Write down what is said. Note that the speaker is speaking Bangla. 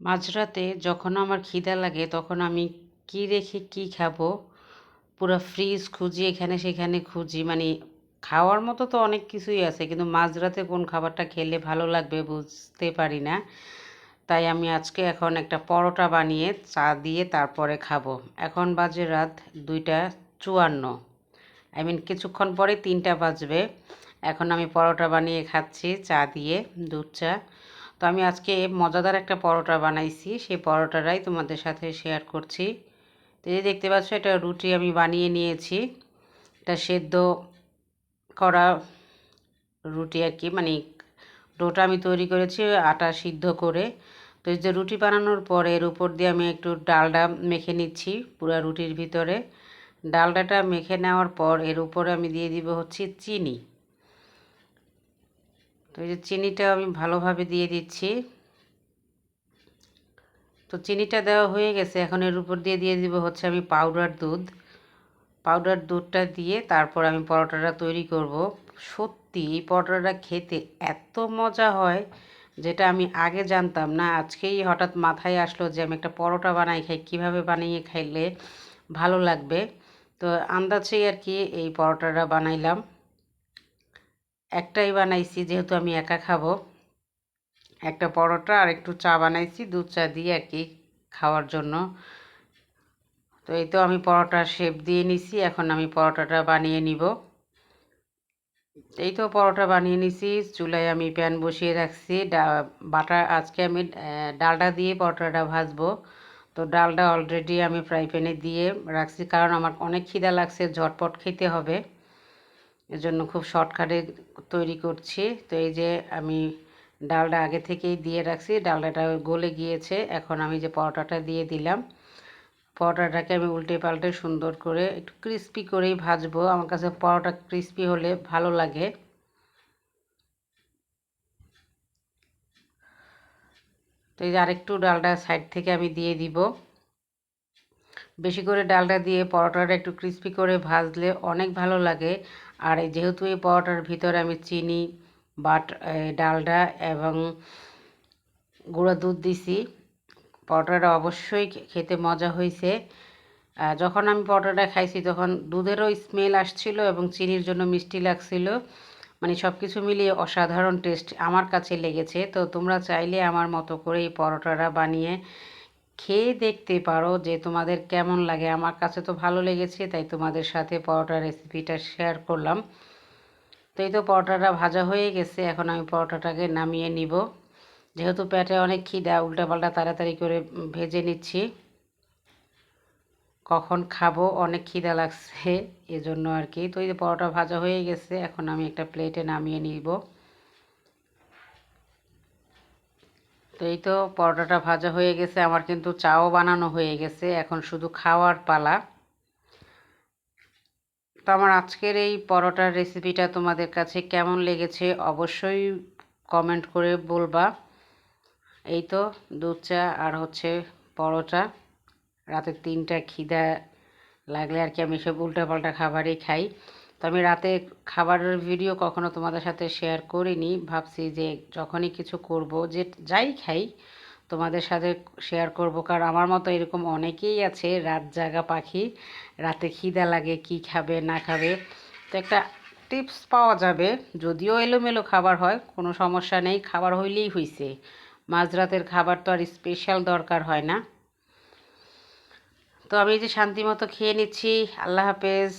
মাঝরাতে যখন আমার খিদা লাগে তখন আমি কি রেখে কি খাব? পুরো ফ্রিজ খুঁজি, এখানে সেখানে খুঁজি। মানে খাওয়ার মতো তো অনেক কিছুই আছে, কিন্তু মাঝরাতে কোন খাবারটা খেলে ভালো লাগবে বুঝতে পারি না। তাই আমি আজকে এখন একটা পরোটা বানিয়ে চা দিয়ে তারপরে খাব। এখন বাজে রাত দুইটা চুয়ান্ন। আই মিন কিছুক্ষণ পরে তিনটা বাজবে। এখন আমি পরোটা বানিয়ে খাচ্ছি, চা দিয়ে, দুধ চা। তো আমি আজকে মজাদার একটা পরোটা বানাইছি। সেই পরোটাটাই তোমাদের সাথে শেয়ার করছি। তো এই দেখতে পাচ্ছ, এটা রুটি আমি বানিয়ে নিয়েছি। এটা সেদ্ধ করা রুটি আর কি মানে ডোটা আমি তৈরি করেছি আটা সিদ্ধ করে। তো এই যে রুটি বানানোর পরে এর উপর দিয়ে আমি একটু ডালডা মেখে নিচ্ছি পুরো রুটির ভিতরে। ডালডাটা মেখে নেওয়ার পর এর উপরে আমি দিয়ে দিব হচ্ছে চিনি। তো এই যে চিনিটা আমি ভালোভাবে দিয়ে দিচ্ছি। তো চিনিটা দেওয়া হয়ে গেছে। এখন এর উপর দিয়ে দিয়ে দিব হচ্ছে আমি পাউডার দুধ। পাউডার দুধটা দিয়ে তারপর আমি পরোটাটা তৈরি করব। সত্যি এই পরোটাটা খেতে এত মজা হয় যেটা আমি আগে জানতাম না। আজকেই হঠাৎ মাথায় আসলো যে আমি একটা পরোটা বানাই খাই, কীভাবে বানিয়ে খাইলে ভালো লাগবে। তো আন্দাজেই আর কি এই পরোটাটা বানাইলাম। একটাই বানাইছি, যেহেতু আমি একা খাব। একটা পরোটা আর একটু চা বানাইছি, দুধ চা দিয়ে আর কি খাওয়ার জন্য। তো এই তো আমি পরোটার শেপ দিয়ে নিছি, এখন আমি পরোটাটা বানিয়ে নিব। এই তো পরোটা বানিয়ে নিছি, চুলায় আমি প্যান বসিয়ে রাখছি। বাটা আজকে আমি ডালটা দিয়ে পরোটাটা ভাজবো। তো ডালটা অলরেডি আমি ফ্রাই প্যানে দিয়ে রাখছি, কারণ আমার অনেক খিদা লাগছে, ঝটপট খেতে হবে। এজন্য খুব শর্টকাটে তৈরি করছি। তো এই যে আমি ডালটা আগে থেকেই দিয়ে রাখছি ডালটা গলে গিয়েছে। এখন আমি যে পরোটাটা দিয়ে দিলাম, পরোটাটাকে আমি উল্টে পাল্টে সুন্দর করে একটু ক্রিস্পি করেই ভাজবো। আমার কাছে পরোটা ক্রিস্পি হলে ভালো লাগে। তো এই যে আরেকটু ডালটা সাইড থেকে আমি দিয়ে দিব। বেশি করে ডালটা দিয়ে পরোটাটা একটু ক্রিস্পি করে ভাজলে অনেক ভালো লাগে। আর যেহেতু এই পরোটার ভিতরে আমি চিনি, বাট ডালডা এবং গুঁড়া দুধ দিছি। পরোটাটা অবশ্যই খেতে মজা হয়েছে যখন আমি পরোটাটা খাইছি তখন দুধেরও স্মেল আসছিল এবং চিনির জন্য মিষ্টি লাগছিল। মানে সব কিছু মিলিয়ে অসাধারণ টেস্ট আমার কাছে লেগেছে। তো তোমরা চাইলে আমার মতো করে এই পরোটাটা বানিয়ে খেয়ে দেখতে পারো যে তোমাদের কেমন লাগে। আমার কাছে তো ভালো লেগেছে, তাই তোমাদের সাথে পরোটা রেসিপিটা শেয়ার করলাম। তো এই তো পরোটাটা ভাজা হয়ে গেছে, এখন আমি পরোটাটাকে নামিয়ে নিব। যেহেতু পেটে অনেক খিদা, উল্টাপাল্টা তাড়াতাড়ি করে ভেজে নিচ্ছি। কখন খাব, অনেক খিদা লাগছে, এজন্য আর কি। তো এই পরোটা ভাজা হয়ে গেছে, এখন আমি একটা প্লেটে নামিয়ে নিব। তো এই তো পরোটাটা ভাজা হয়ে গেছে, আমার কিন্তু চাও বানানো হয়ে গেছে, এখন শুধু খাওয়ার পালা। তো আমার আজকের এই পরোটার রেসিপিটা তোমাদের কাছে কেমন লেগেছে অবশ্যই কমেন্ট করে বলবা। এই তো দুধ চা আর হচ্ছে পরোটা, রাতে তিনটা খিদা লাগলে আর কি আমি সব উল্টাপাল্টা খাবারই খাই। তো আমি রাতে খাবারের ভিডিও কখনো তোমাদের সাথে শেয়ার করিনি। ভাবছি যে যখনই কিছু করব, যে যাই খাই, তোমাদের সাথে শেয়ার করব। কারণ আমার মতো এরকম অনেকেই আছে, রাত জাগা পাখি, রাতে খিদা লাগে কি খাবে, না খাবে। তো একটা টিপস পাওয়া যাবে, যদিও এলোমেলো খাবার হয়, কোনো সমস্যা নেই, খাবার হইলেই হইছে। মাঝরাতের খাবার তো আর স্পেশাল দরকার হয় না। তো আমি যে শান্তি মতো খেয়ে নিচ্ছি, আল্লাহ হাফেজ।